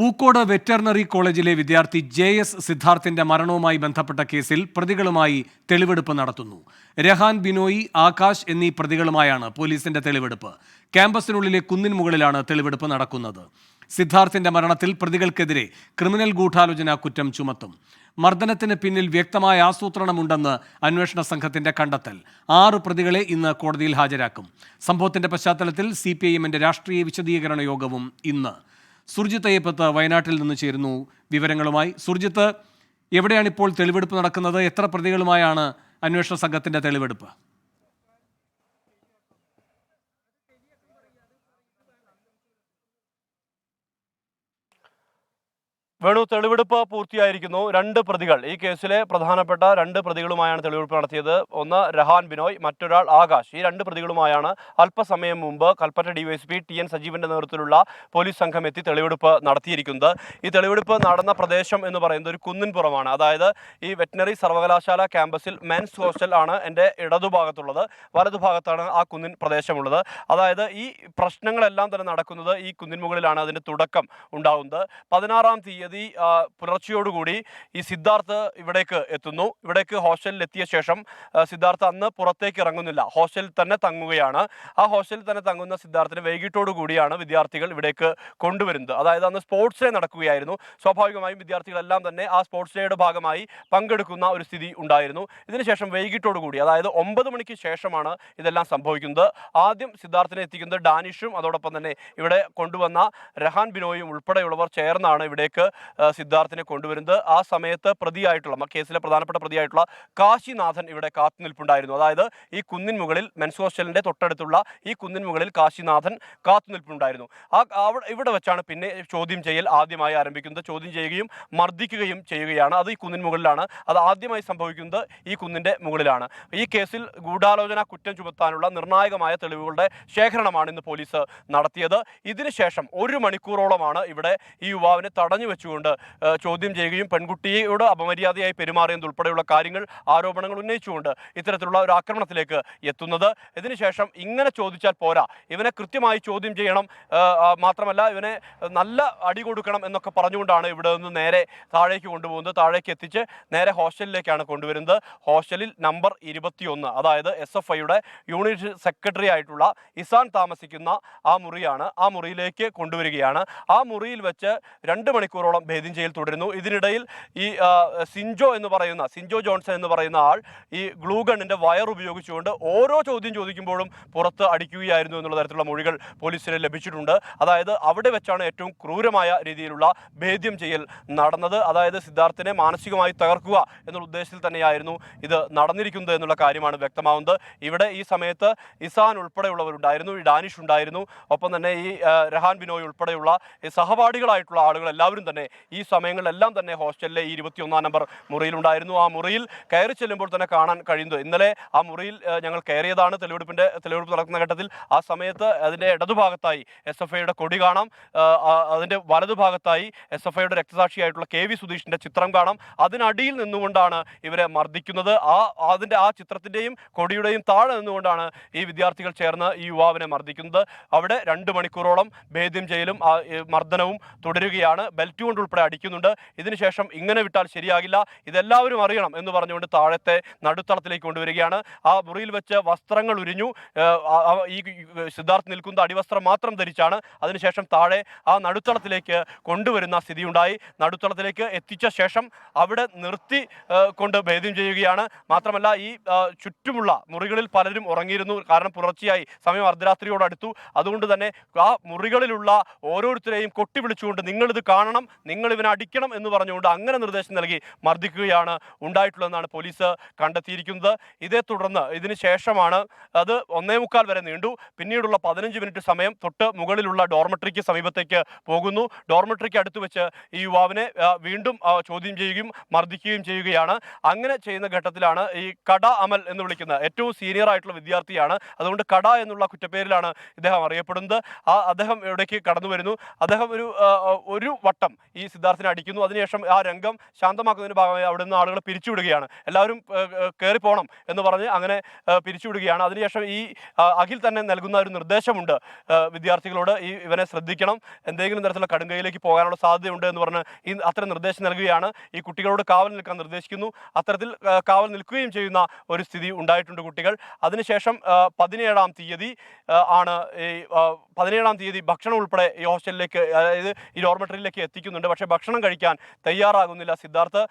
Pookode veterinary കോളേജിലെ വിദ്യാർത്ഥി J S സിദ്ധാർത്ഥിന്റെ മരണവുമായി ബന്ധപ്പെട്ട കേസിൽ പ്രതികളുമായി തെളിവെടുപ്പ് നടത്തുന്നു. രഹാൻ ബിനോയി ആകാശ് എന്നീ പ്രതികളുമായാണ് പോലീസിന്റെ തെളിവെടുപ്പ്. ക്യാമ്പസിനുള്ളിലെ കുന്നിൻ മുകളിലാണ് തെളിവെടുപ്പ് നടക്കുന്നത്. സിദ്ധാർത്ഥിന്റെ മരണത്തിൽ പ്രതികൾക്കെതിരെ ക്രിമിനൽ ഗൂഢാലോചന കുറ്റം ചുമത്തും. മർദ്ദനത്തിന് പിന്നിൽ വ്യക്തമായ ആസൂത്രണമുണ്ടെന്ന് അന്വേഷണ സംഘത്തിന്റെ കണ്ടെത്തൽ. ആറ് പ്രതികളെ ഇന്ന് കോടതിയിൽ ഹാജരാക്കും. സംഭവത്തിന്റെ പശ്ചാത്തലത്തിൽ സി രാഷ്ട്രീയ വിശദീകരണ യോഗവും ഇന്ന് സുർജിത്ത് അയ്യപ്പത്ത് വയനാട്ടിൽ നിന്ന് ചേരുന്നു വിവരങ്ങളുമായി. സുർജിത്ത് എവിടെയാണ് ഇപ്പോൾ തെളിവെടുപ്പ് നടക്കുന്നത്? എത്ര പ്രതികളുമായാണ് അന്വേഷണ സംഘത്തിന്റെ തെളിവെടുപ്പ്? വേണു തെളിവെടുപ്പ് പൂർത്തിയായിരിക്കുന്നു. രണ്ട് പ്രതികൾ. ഈ കേസിലെ പ്രധാനപ്പെട്ട രണ്ട് പ്രതികളുമായാണ് തെളിവെടുപ്പ് നടത്തിയത്. ഒന്ന് രഹാൻ ബിനോയ് മറ്റൊരാൾ ആകാശ്. ഈ രണ്ട് പ്രതികളുമായാണ് അല്പസമയം മുമ്പ് കൽപ്പറ്റ ഡിവൈഎസ്പി ടി എൻ സജീവന്റെ നേതൃത്വത്തിലുള്ള പോലീസ് സംഘം എത്തി തെളിവെടുപ്പ് നടത്തിയിരിക്കുന്നത്. ഈ തെളിവെടുപ്പ് നടന്ന പ്രദേശം എന്ന് പറയുന്നത് ഒരു കുന്നിൻപുറമാണ്. അതായത് ഈ വെറ്റിനറി സർവകലാശാല ക്യാമ്പസിൽ മെൻസ് ഹോസ്റ്റൽ ആണ് എന്റെ ഇടതുഭാഗത്തുള്ളത്. വലതുഭാഗത്താണ് ആ കുന്നിൻ പ്രദേശമുള്ളത്. അതായത് ഈ പ്രശ്നങ്ങളെല്ലാം തന്നെ നടക്കുന്നത് ഈ കുന്നിൻ മുകളിലാണ് അതിന്റെ തുടക്കം ഉണ്ടാകുന്നത് പതിനാറാം തീയതി ആ, പുലർച്ചയോടുകൂടി ഈ സിദ്ധാർത്ഥ് ഇവിടേക്ക് എത്തുന്നു. ഇവിടേക്ക് ഹോസ്റ്റലിൽ എത്തിയ ശേഷം സിദ്ധാർത്ഥ അന്ന് പുറത്തേക്ക് ഇറങ്ങുന്നില്ല. ഹോസ്റ്റലിൽ തന്നെ തങ്ങുകയാണ്. ആ ഹോസ്റ്റലിൽ തന്നെ തങ്ങുന്ന സിദ്ധാർത്ഥിനെ വൈകിട്ടോടു കൂടിയാണ് വിദ്യാർത്ഥികൾ ഇവിടേക്ക് കൊണ്ടുവരുന്നത്. അതായത് അന്ന് സ്പോർട്സ് ഡേ നടക്കുകയായിരുന്നു. സ്വാഭാവികമായും വിദ്യാർത്ഥികളെല്ലാം തന്നെ ആ സ്പോർട്സ് ഡേയുടെ ഭാഗമായി പങ്കെടുക്കുന്ന ഒരു സ്ഥിതി ഉണ്ടായിരുന്നു. ഇതിനുശേഷം കൂടി അതായത് ഒമ്പത് മണിക്ക് ശേഷമാണ് ഇതെല്ലാം സംഭവിക്കുന്നത്. ആദ്യം സിദ്ധാർത്ഥിനെ എത്തിക്കുന്നത് ഡാനിഷും അതോടൊപ്പം തന്നെ ഇവിടെ കൊണ്ടുവന്ന രഹാൻ ബിനോയും ഉൾപ്പെടെയുള്ളവർ ചേർന്നാണ് ഇവിടേക്ക് സിദ്ധാർത്ഥിനെ കൊണ്ടുവരുന്നത്. ആ സമയത്ത് പ്രതിയായിട്ടുള്ള കേസിലെ പ്രധാനപ്പെട്ട പ്രതിയായിട്ടുള്ള കാശിനാഥൻ ഇവിടെ കാത്തുനിൽപ്പുണ്ടായിരുന്നു അതായത് ഈ കുന്നിൻ മുകളിൽ മെൻസ് ഹോസ്റ്റലിന്റെ തൊട്ടടുത്തുള്ള ഈ കുന്നിൻ മുകളിൽ കാശിനാഥൻ കാത്തുനിൽപ്പുണ്ടായിരുന്നു ആ ഇവിടെ വെച്ചാണ് പിന്നെ ചോദ്യം ചെയ്യൽ ആദ്യമായി ആരംഭിക്കുന്നത്. ചോദ്യം ചെയ്യുകയും മർദ്ദിക്കുകയും ചെയ്യുകയാണ്. അത് ഈ കുന്നിൻ മുകളിലാണ്. അത് ആദ്യമായി സംഭവിക്കുന്നത് ഈ കുന്നിന്റെ മുകളിലാണ്. ഈ കേസിൽ ഗൂഢാലോചന കുറ്റം ചുമത്താനുള്ള നിർണായകമായ തെളിവുകളുടെ ശേഖരണമാണ് ഇന്ന് പോലീസ് നടത്തിയത്. ഇതിനുശേഷം ഒരു മണിക്കൂറോളമാണ് ഇവിടെ ഈ യുവാവിനെ തടഞ്ഞു വെച്ചുകൊണ്ട് ഏഹ്, ചോദ്യം ചെയ്യുകയും പെൺകുട്ടിയോട് അപമര്യാദയായി പെരുമാറിയതുൾപ്പെടെയുള്ള കാര്യങ്ങൾ ആരോപണങ്ങൾ ഉന്നയിച്ചുകൊണ്ട് ഇത്തരത്തിലുള്ള ഒരു ആക്രമണത്തിലേക്ക് എത്തുന്നത്. ഇതിനുശേഷം ഇങ്ങനെ ചോദിച്ചാൽ പോരാ. ഇവനെ കൃത്യമായി ചോദ്യം ചെയ്യണം. മാത്രമല്ല ഇവനെ നല്ല അടി കൊടുക്കണം എന്നൊക്കെ പറഞ്ഞുകൊണ്ടാണ് ഇവിടെ നിന്ന് നേരെ താഴേക്ക് കൊണ്ടുപോകുന്നത്. താഴേക്ക് എത്തിച്ച് നേരെ ഹോസ്റ്റലിലേക്കാണ് കൊണ്ടുവരുന്നത്. ഹോസ്റ്റലിൽ നമ്പർ ഇരുപത്തിയൊന്ന് അതായത് എസ് എഫ് ഐയുടെ യൂണിറ്റ് സെക്രട്ടറി ആയിട്ടുള്ള ഇസാൻ താമസിക്കുന്ന ആ മുറിയാണ്. ആ മുറിയിലേക്ക് കൊണ്ടുവരികയാണ്. ആ മുറിയിൽ വെച്ച് രണ്ട് മണിക്കൂറോളം ഭേദ്യം ചെയ്യൽ തുടരുന്നു. ഇതിനിടയിൽ ഈ സിൻജോ എന്ന് പറയുന്ന സിൻജോ ജോൺസൺ എന്ന് പറയുന്ന ആൾ ഈ ഗ്ലൂ ഗണ്ണിന്റെ വയർ ഉപയോഗിച്ചുകൊണ്ട് ഓരോ ചോദ്യം ചോദിക്കുമ്പോഴും പുറത്ത് അടിക്കുകയായിരുന്നു എന്നുള്ള തരത്തിലുള്ള മൊഴികൾ പോലീസിന് ലഭിച്ചിട്ടുണ്ട്. അതായത് അവിടെ വെച്ചാണ് ഏറ്റവും ക്രൂരമായ രീതിയിലുള്ള ഭേദ്യം ചെയ്യൽ നടന്നത്. അതായത് സിദ്ധാർത്ഥിനെ മാനസികമായി തകർക്കുക എന്നുള്ള ഉദ്ദേശത്തിൽ തന്നെയായിരുന്നു ഇത് നടന്നിരിക്കുന്നത് എന്നുള്ള കാര്യമാണ് വ്യക്തമാവുന്നത്. ഇവിടെ ഈ സമയത്ത് ഇസാൻ ഉൾപ്പെടെയുള്ളവരുണ്ടായിരുന്നു ഈ ഡാനിഷ് ഉണ്ടായിരുന്നു. ഒപ്പം തന്നെ ഈ രഹാൻ ബിനോയ് ഉൾപ്പെടെയുള്ള സഹപാഠികളായിട്ടുള്ള ആളുകൾ എല്ലാവരും തന്നെ ഈ സമയങ്ങളിലെല്ലാം തന്നെ ഹോസ്റ്റലിലെ ഈ ഇരുപത്തിയൊന്നാം നമ്പർ മുറിയിലുണ്ടായിരുന്നു. ആ മുറിയിൽ കയറി ചെല്ലുമ്പോൾ തന്നെ കാണാൻ കഴിയുന്നത്. ഇന്നലെ ആ മുറിയിൽ ഞങ്ങൾ കയറിയതാണ് തെളിവെടുപ്പിന്റെ തെളിവെടുപ്പ് നടക്കുന്ന ഘട്ടത്തിൽ. ആ സമയത്ത് അതിന്റെ ഇടതുഭാഗത്തായി എസ് എഫ് ഐയുടെ കൊടി കാണാം. അതിന്റെ വലതുഭാഗത്തായി എസ് എഫ് ഐയുടെ രക്തസാക്ഷിയായിട്ടുള്ള കെ വി സുധീഷിന്റെ ചിത്രം കാണാം. അതിനടിയിൽ നിന്നുകൊണ്ടാണ് ഇവരെ മർദ്ദിക്കുന്നത്. ആ അതിന്റെ ആ ചിത്രത്തിന്റെയും കൊടിയുടെയും താഴെ നിന്നുകൊണ്ടാണ് ഈ വിദ്യാർത്ഥികൾ ചേർന്ന് ഈ യുവാവിനെ മർദ്ദിക്കുന്നത്. അവിടെ രണ്ട് മണിക്കൂറോളം ഭേദ്യം ചെയ്യലും മർദ്ദനവും തുടരുകയാണ്. ബെൽറ്റ് കൊണ്ട് ഉൾപ്പെടെ അടിക്കുന്നുണ്ട്. ഇതിനുശേഷം ഇങ്ങനെ വിട്ടാൽ ശരിയാകില്ല. ഇതെല്ലാവരും അറിയണം എന്ന് പറഞ്ഞുകൊണ്ട് താഴത്തെ നടുത്തളത്തിലേക്ക് കൊണ്ടുവരികയാണ്. ആ മുറിയിൽ വെച്ച് വസ്ത്രങ്ങൾ ഉരിഞ്ഞു. ഈ സിദ്ധാർത്ഥ് നിൽക്കുന്ന അടിവസ്ത്രം മാത്രം ധരിച്ചാണ് അതിനുശേഷം താഴെ ആ നടുത്തളത്തിലേക്ക് കൊണ്ടുവരുന്ന സ്ഥിതിയുണ്ടായി. നടുത്തളത്തിലേക്ക് എത്തിച്ച ശേഷം അവിടെ നിർത്തി കൊണ്ട് ഭേദ്യം ചെയ്യുകയാണ്. മാത്രമല്ല ഈ ചുറ്റുമുള്ള മുറികളിൽ പലരും ഉറങ്ങിയിരുന്നു. കാരണം പുലർച്ചയായി. സമയം അർദ്ധരാത്രിയോടടുത്തു. അതുകൊണ്ട് തന്നെ ആ മുറികളിലുള്ള ഓരോരുത്തരെയും കൊട്ടി വിളിച്ചുകൊണ്ട് നിങ്ങളിത് കാണണം. നിങ്ങൾ ഇവനെ അടിക്കണം എന്ന് പറഞ്ഞുകൊണ്ട് അങ്ങനെ നിർദ്ദേശം നൽകി മർദ്ദിക്കുകയാണ്. ഉണ്ടായിട്ടുള്ളതെന്നാണ് പോലീസ് കണ്ടെത്തിയിരിക്കുന്നത്. ഇതേ തുടർന്ന് ഇതിന് ശേഷമാണ് അത് ഒന്നേ മുക്കാൽ വരെ നീണ്ടു. പിന്നീടുള്ള പതിനഞ്ച് മിനിറ്റ് സമയം തൊട്ട് മുകളിലുള്ള ഡോർമെട്രിക്ക് സമീപത്തേക്ക് പോകുന്നു. ഡോർമെട്രിക്ക് അടുത്ത് വെച്ച് ഈ യുവാവിനെ വീണ്ടും ചോദ്യം ചെയ്യുകയും മർദ്ദിക്കുകയും ചെയ്യുകയാണ്. അങ്ങനെ ചെയ്യുന്ന ഘട്ടത്തിലാണ് ഈ കട അമൽ എന്ന് വിളിക്കുന്ന ഏറ്റവും സീനിയർ ആയിട്ടുള്ള വിദ്യാർത്ഥിയാണ്. അതുകൊണ്ട് കട എന്നുള്ള കുറ്റപ്പേരിലാണ് ഇദ്ദേഹം അറിയപ്പെടുന്നത്. ആ അദ്ദേഹം ഇവിടേക്ക് കടന്നു വരുന്നു അദ്ദേഹം ഒരു ഒരു വട്ടം ഈ സിദ്ധാർത്ഥിനെ അടിക്കുന്നു. അതിനുശേഷം ആ രംഗം ശാന്തമാക്കുന്നതിന് ഭാഗമായി അവിടെ നിന്ന് ആളുകൾ പിരിച്ചുവിടുകയാണ്. എല്ലാവരും കയറി പോകണം എന്ന് പറഞ്ഞ് അങ്ങനെ പിരിച്ചുവിടുകയാണ്. അതിനുശേഷം ഈ അഖിൽ തന്നെ നൽകുന്ന ഒരു നിർദ്ദേശമുണ്ട്. വിദ്യാർത്ഥികളോട് ഈ ഇവനെ ശ്രദ്ധിക്കണം. എന്തെങ്കിലും തരത്തിലുള്ള കടുങ്കയിലേക്ക് പോകാനുള്ള സാധ്യതയുണ്ട് എന്ന് പറഞ്ഞ് ഈ അത്തരം നിർദ്ദേശം നൽകുകയാണ്. ഈ കുട്ടികളോട് കാവൽ നിൽക്കാൻ നിർദ്ദേശിക്കുന്നു. അത്തരത്തിൽ കാവൽ നിൽക്കുകയും ചെയ്യുന്ന ഒരു സ്ഥിതി ഉണ്ടായിട്ടുണ്ട് കുട്ടികൾ. അതിനുശേഷം പതിനേഴാം തീയതി ആണ് ഈ പതിനേഴാം തീയതി ഭക്ഷണം ഉൾപ്പെടെ ഈ ഹോസ്റ്റലിലേക്ക് അതായത് ഈ ഡോർമെറ്ററിയിലേക്ക് എത്തിക്കുന്നുണ്ട്. പക്ഷേ ഭക്ഷണം കഴിക്കാൻ തയ്യാറാകുന്നില്ല. സിദ്ധാർത്ഥ്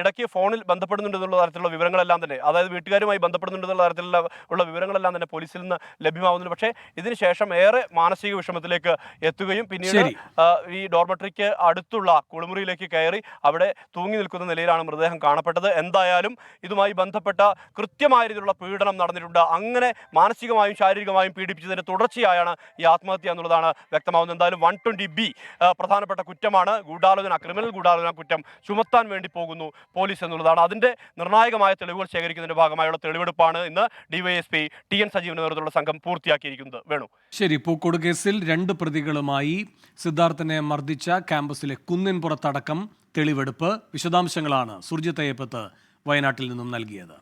ഇടയ്ക്ക് ഫോണിൽ ബന്ധപ്പെടുന്നുണ്ട് എന്നുള്ള തരത്തിലുള്ള വിവരങ്ങളെല്ലാം തന്നെ. അതായത് വീട്ടുകാരുമായി ബന്ധപ്പെടുന്നുണ്ട് എന്നുള്ള തരത്തിലുള്ള ഉള്ള വിവരങ്ങളെല്ലാം തന്നെ പോലീസിൽ നിന്ന് ലഭ്യമാവുന്നുണ്ട് പക്ഷേ ഇതിനുശേഷം ഏറെ മാനസിക വിഷമത്തിലേക്ക് എത്തുകയും പിന്നീട് ഈ ഡോർമെട്രിക്ക് അടുത്തുള്ള കുളിമുറിയിലേക്ക് കയറി അവിടെ തൂങ്ങി നിൽക്കുന്ന നിലയിലാണ് മൃതദേഹം കാണപ്പെട്ടത്. എന്തായാലും ഇതുമായി ബന്ധപ്പെട്ട കൃത്യമായ രീതിയിലുള്ള പീഡനം നടന്നിട്ടുണ്ട്. അങ്ങനെ മാനസികമായും ശാരീരികമായും പീഡിപ്പിച്ചതിന്റെ തുടർച്ചയായാണ് ഈ ആത്മഹത്യ എന്നുള്ളതാണ് വ്യക്തമാവുന്നത് എന്തായാലും വൺ ട്വന്റി ബി പ്രധാനപ്പെട്ട കുറ്റമാണ്. ഗൂഢാലോചന ക്രിമിനൽ ഗൂഢാലോചന കുറ്റം ചുമത്താൻ വേണ്ടി പോകുന്നു പോലീസ് എന്നുള്ളതാണ്. അതിന്റെ നിർണായകമായ തെളിവുകൾ ശേഖരിക്കുന്നതിന്റെ ഭാഗമായുള്ള തെളിവെടുപ്പാണ് ഇന്ന് ഡിവൈഎസ്പി ടി എൻ സജീവിന്റെ നേതൃത്വത്തിലുള്ള സംഘം പൂർത്തിയാക്കിയിരിക്കുന്നത്. വേണു. ശരി പൂക്കോട് കേസിൽ രണ്ട് പ്രതികളുമായി സിദ്ധാർത്ഥനെ മർദ്ദിച്ച ക്യാമ്പസിലെ കുന്നിൻ പുറത്തടക്കം തെളിവെടുപ്പ് വിശദാംശങ്ങളാണ് സുർജിത്തയ്യപ്പത്ത് വയനാട്ടിൽ നിന്നും നൽകിയത്.